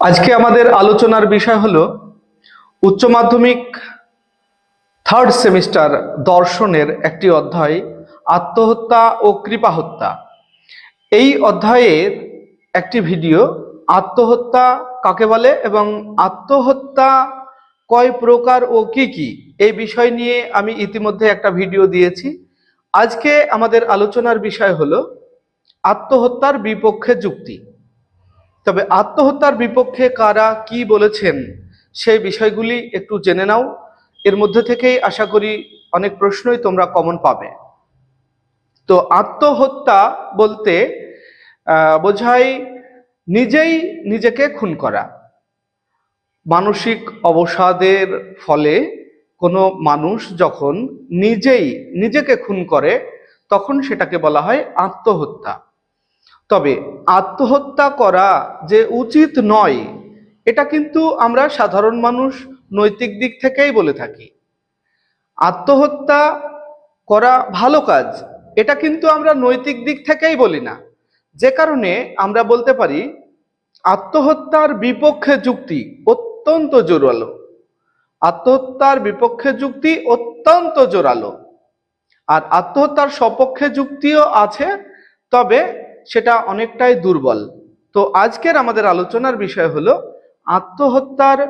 আজকে আমাদের আলোচনার বিষয় হলো উচ্চ মাধ্যমিক থার্ড সেমিস্টার দর্শনের একটি অধ্যায়, আত্মহত্যা ও কৃপাহত্যা। এই অধ্যায়ের একটি ভিডিও, আত্মহত্যা কাকে বলে এবং আত্মহত্যা কয় প্রকার ও কি কি, এই বিষয় নিয়ে আমি ইতিমধ্যে একটা ভিডিও দিয়েছি। আজকে আমাদের আলোচনার বিষয় হলো আত্মহত্যার বিপক্ষে যুক্তি। তবে আত্মহত্যার বিপক্ষে কারা কি বলেছেন সেই বিষয়গুলি একটু জেনে নাও। এর মধ্যে থেকেই আশা করি অনেক প্রশ্নই তোমরা কমন পাবে। তো আত্মহত্যা বলতে বোঝায় নিজেই নিজেকে খুন করা। মানসিক অবসাদের ফলে কোনো মানুষ যখন নিজেই নিজেকে খুন করে, তখন সেটাকে বলা হয় আত্মহত্যা। তবে আত্মহত্যা করা যে উচিত নয়, এটা কিন্তু আমরা সাধারণ মানুষ নৈতিক দিক থেকেই বলে থাকি। আত্মহত্যা করা ভালো কাজ, এটা কিন্তু আমরা নৈতিক দিক থেকেই বলি না। যে কারণে আমরা বলতে পারি, আত্মহত্যার বিপক্ষে যুক্তি অত্যন্ত জোরালো। আত্মহত্যার বিপক্ষে যুক্তি অত্যন্ত জোরালো। আর আত্মহত্যার সপক্ষে যুক্তিও আছে, তবে সেটা অনেকটাই দুর্বল। তো আজকের আমাদের আলোচনার বিষয় হলো আত্মহত্যার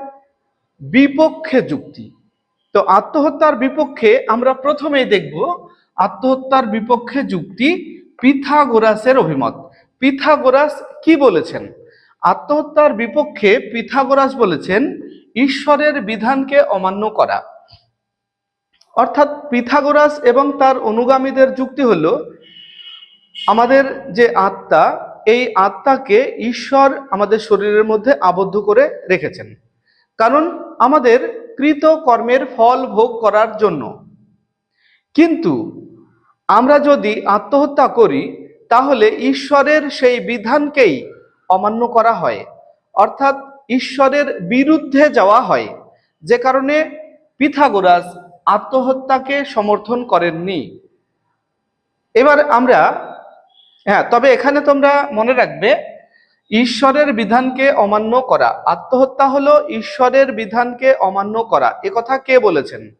বিপক্ষে যুক্তি। তো আত্মহত্যার বিপক্ষে আমরা প্রথমেই দেখব আত্মহত্যার বিপক্ষে যুক্তি পিথাগোরাসের অভিমত। পিথাগোরাস কি বলেছেন? আত্মহত্যার বিপক্ষে পিথাগোরাস বলেছেন, ঈশ্বরের বিধানকে অমান্য করা। অর্থাৎ পিথাগোরাস এবং তার অনুগামীদের যুক্তি হলো আমাদের যে আত্মা, এই আত্মাকে ঈশ্বর আমাদের শরীরের মধ্যে আবদ্ধ করে রেখেছেন। কারণ আমাদের কৃত কর্মের ফল ভোগ করার জন্য। কিন্তু আমরা যদি আত্মহত্যা করি, তাহলে ঈশ্বরের সেই বিধানকেই অমান্য করা হয়। অর্থাৎ ঈশ্বরের বিরুদ্ধে যাওয়া হয়। যে কারণে পিথাগোরাস আত্মহত্যাকে সমর্থন করেননি। এবার আমরা হ্যাঁ তবে এখানে তোমরা মনে রাখবে, ঈশ্বরের বিধানকে অমান্য করা, আত্মহত্যা হলো ঈশ্বরের বিধানকে অমান্য করা। এ কথা কে বলেছেন?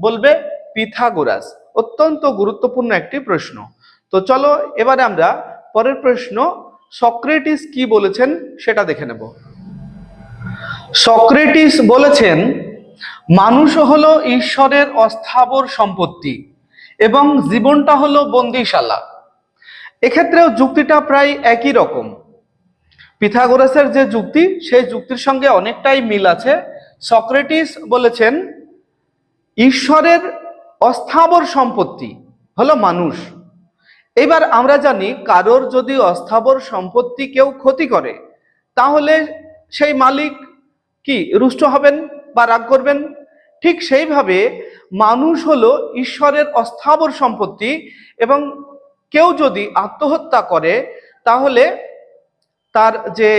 বলবে পিথাগোরাস। অত্যন্ত গুরুত্বপূর্ণ একটি প্রশ্ন। তো চলো এবারে আমরা পরের প্রশ্ন, সক্রেটিস কি বলেছেন সেটা দেখে নেব। সক্রেটিস বলেছেন, মানুষ হলো ঈশ্বরের অস্থাবর সম্পত্তি এবং জীবনটা হলো বন্দিশালা। এক্ষেত্রেও যুক্তিটা প্রায় একই রকম। পিথাগোরাসের যে যুক্তি, সেই যুক্তির সঙ্গে অনেকটাই মিল আছে। সক্রেটিস বলেছেন, ঈশ্বরের অস্থাবর সম্পত্তি হলো মানুষ। এবার আমরা জানি, কারোর যদি অস্থাবর সম্পত্তি কেউ ক্ষতি করে, তাহলে সেই মালিক কি, রুষ্ট হবেন বা রাগ করবেন? ঠিক সেইভাবে মানুষ হলো ঈশ্বরের অস্থাবর সম্পত্তি এবং কেউ যদি আত্মহত্যা করে, তাহলে তার যে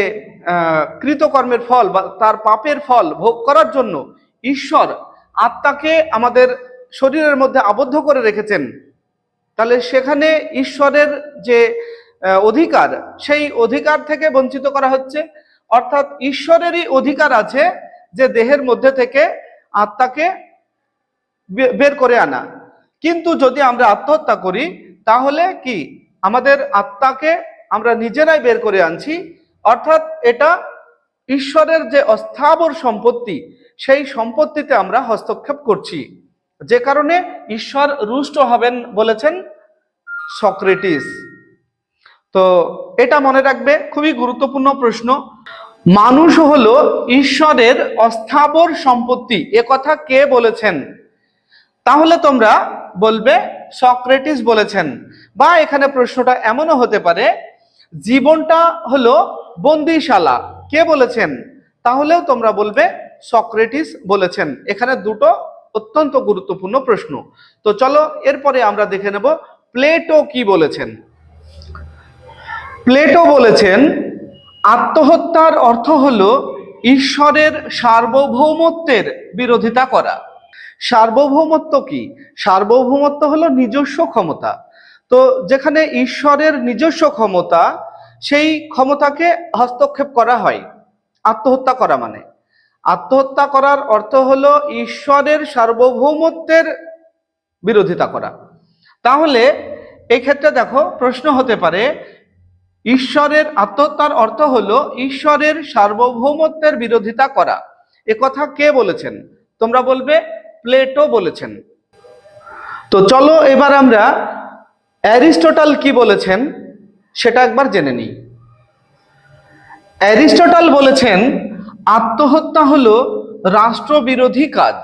কৃতকর্মের ফল বা তার পাপের ফল ভোগ করার জন্য ঈশ্বর আত্মাকে আমাদের শরীরের মধ্যে আবদ্ধ করে রেখেছেন। তাহলে সেখানে ঈশ্বরের যে অধিকার, সেই অধিকার থেকে বঞ্চিত করা হচ্ছে। অর্থাৎ ঈশ্বরেরই অধিকার আছে যে, দেহের মধ্যে থেকে আত্মাকে বের করে আনা। কিন্তু যদি আমরা আত্মহত্যা করি তাহলে কি? আমাদের আত্মাকে আমরা নিজেরাই বের করে আনছি। অর্থাৎ এটা ঈশ্বরের যে অস্থাবর সম্পত্তি, সেই সম্পত্তিতে আমরা হস্তক্ষেপ করছি। যে কারণে ঈশ্বর রুষ্ট হবেন বলেছেন সক্রেটিস। তো এটা মনে রাখবে, খুবই গুরুত্বপূর্ণ প্রশ্ন। মানুষ হলো ঈশ্বরের অস্থাবর সম্পত্তি। এ কথা কে বলেছেন? তাহলে তোমরা বলবে সক্রেটিস বলেছেন। বা এখানে প্রশ্নটা এমনও হতে পারে, জীবনটা হলো বন্দিশালা। কে বলেছেন? তাহলেও তোমরা বলবে সক্রেটিস বলেছেন। এখানে দুটো অত্যন্ত গুরুত্বপূর্ণ প্রশ্ন। তো চলো এরপরে আমরা দেখে নেব প্লেটো কি বলেছেন। প্লেটো বলেছেন, আত্মহত্যার অর্থ হলো ঈশ্বরের সার্বভৌমত্বের বিরোধিতা করা। সার্বভৌমত্ব কি? সার্বভৌমত্ব হলো নিজস্ব ক্ষমতা। তো যেখানে ঈশ্বরের নিজস্ব ক্ষমতা, সেই ক্ষমতাকে হস্তক্ষেপ করা হয়। আত্মহত্যা করা মানে। আত্মহত্যা করার অর্থ হলো ঈশ্বরের সার্বভৌমত্বের বিরোধিতা করা। তাহলে এক্ষেত্রে দেখো প্রশ্ন হতে পারে, ঈশ্বরের আত্মহত্যার অর্থ হলো ঈশ্বরের সার্বভৌমত্বের বিরোধিতা করা। এ কথা কে বলেছেন? তোমরা বলবে প্লেটো বলেছেন। তো চলো এবার আমরা অ্যারিস্টটল কি বলেছেন সেটা একবার জেনে নিই। অ্যারিস্টটল বলেছেন, আত্মহত্যা হলো রাষ্ট্রবিরোধী কাজ।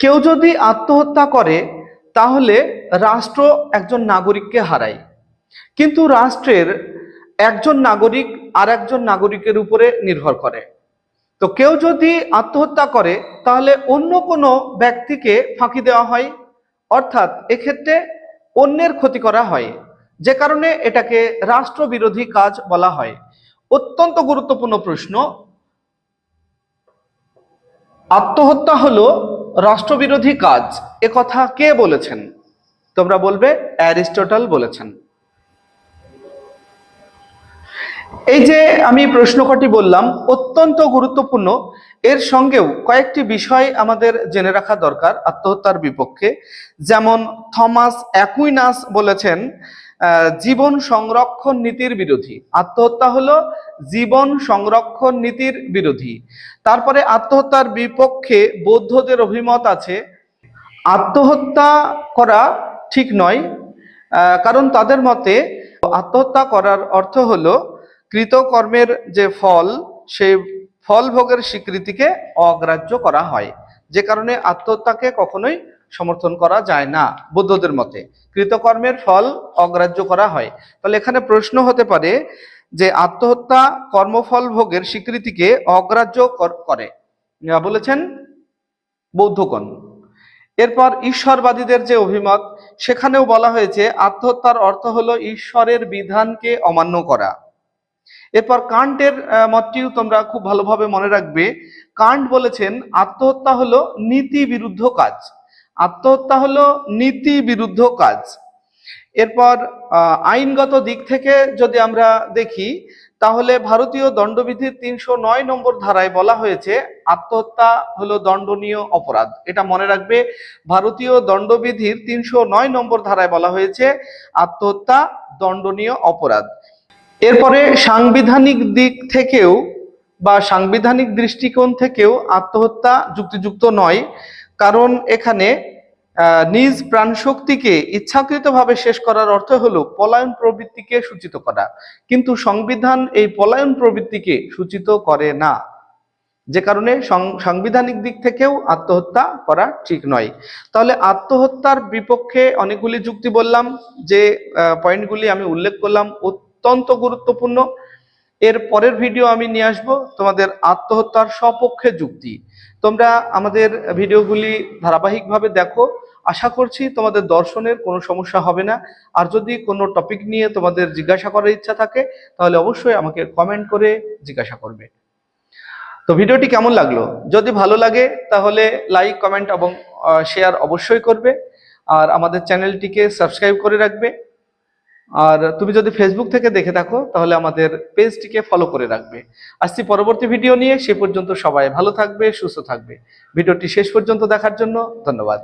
কেউ যদি আত্মহত্যা করে, তাহলে রাষ্ট্র একজন নাগরিককে হারায়। কিন্তু রাষ্ট্রের একজন নাগরিক আর একজন নাগরিকের উপরে নির্ভর করে। তো কেউ যদি আত্মহত্যা করে, তাহলে অন্য কোনো ব্যক্তিকে ফাঁকি দেওয়া হয়। অর্থাৎ এক্ষেত্রে অন্যের ক্ষতি করা হয়। যে কারণে এটাকে রাষ্ট্রবিরোধী কাজ বলা হয়। অত্যন্ত গুরুত্বপূর্ণ প্রশ্ন। আত্মহত্যা হলো রাষ্ট্রবিরোধী কাজ। এ কথা কে বলেছেন? তোমরা বলবে, অ্যারিস্টটল বলেছেন। এই যে আমি প্রশ্ন কটি বললাম, অত্যন্ত গুরুত্বপূর্ণ। এর সঙ্গেও কয়েকটি বিষয় আমাদের জেনে রাখা দরকার আত্মহত্যার বিপক্ষে। যেমন থমাস অ্যাকুইনাস বলেছেন জীবন সংরক্ষণ নীতির বিরোধী। আত্মহত্যা হলো জীবন সংরক্ষণ নীতির বিরোধী। তারপরে আত্মহত্যার বিপক্ষে বৌদ্ধদের অভিমত আছে, আত্মহত্যা করা ঠিক নয় কারণ তাদের মতে আত্মহত্যা করার অর্থ হলো কৃতকর্মের যে ফল, সেই ফল ভোগের স্বীকৃতিকে অগ্রাহ্য করা হয়। যে কারণে আত্মহত্যাকে কখনোই সমর্থন করা যায় না বৌদ্ধদের মতে। কৃতকর্মের ফল অগ্রাহ্য করা হয়। তাহলে এখানে প্রশ্ন হতে পারে যে আত্মহত্যা কর্মফল ভোগের স্বীকৃতিকে অগ্রাহ্য কর- বলেছেন বৌদ্ধগণ। এরপর ঈশ্বরবাদীদের যে অভিমত, সেখানেও বলা হয়েছে, আত্মহত্যার অর্থ হলো ঈশ্বরের বিধানকে অমান্য করা। এরপর কান্টের মতটিও তোমরা খুব ভালোভাবে মনে রাখবে। কান্ট বলেছেন, আত্মহত্যা হলো নীতি বিরুদ্ধ কাজ। আত্মহত্যা হলো নীতি বিরুদ্ধ কাজ। এরপর আইনগত দিক থেকে যদি আমরা দেখি, তাহলে ভারতীয় দণ্ডবিধির তিনশো নয় নম্বর ধারায় বলা হয়েছে, আত্মহত্যা হলো দণ্ডনীয় অপরাধ। এটা মনে রাখবে, ভারতীয় দণ্ডবিধির তিনশো নয় নম্বর ধারায় বলা হয়েছে, আত্মহত্যা দণ্ডনীয় অপরাধ। এরপরে সাংবিধানিক দিক থেকেও বা সাংবিধানিক দৃষ্টিকোণ থেকেও আত্মহত্যা যুক্তিযুক্ত নয়। কারণ এখানে নিজ প্রাণশক্তিকে ইচ্ছাকৃতভাবে শেষ করার অর্থ হলো পলায়ন প্রবৃত্তিকে সূচিত করা। কিন্তু সংবিধান এই পলায়ন প্রবৃত্তিকে সূচিত করে না। যে কারণে সাংবিধানিক দিক থেকেও আত্মহত্যা করা ঠিক নয়। তাহলে আত্মহত্যার বিপক্ষে অনেকগুলি যুক্তি বললাম, যে পয়েন্টগুলি আমি উল্লেখ করলাম অত্যন্ত গুরুত্বপূর্ণ। এর পরের ভিডিও আমি নিয়ে আসব তোমাদের আত্মহত্যার সপক্ষে যুক্তি। তোমরা আমাদের ভিডিওগুলি ধারাবাহিকভাবে দেখো। আশা করছি তোমাদের দর্শনের কোনো সমস্যা হবে না। আর যদি কোনো টপিক নিয়ে তোমাদের জিজ্ঞাসা করার ইচ্ছা থাকে, তাহলে অবশ্যই আমাকে কমেন্ট করে জিজ্ঞাসা করবে। তো ভিডিওটি কেমন লাগল? যদি ভালো লাগে, তাহলে লাইক কমেন্ট এবং শেয়ার অবশ্যই করবে। আর আমাদের চ্যানেলটিকে সাবস্ক্রাইব করে রাখবে। আর তুমি যদি ফেসবুক থেকে দেখে থাকো, তাহলে আমাদের পেজটিকে ফলো করে রাখবে। আসছি পরবর্তী ভিডিও নিয়ে, সে পর্যন্ত সবাই ভালো থাকবে, সুস্থ থাকবে। ভিডিওটি শেষ পর্যন্ত দেখার জন্য ধন্যবাদ।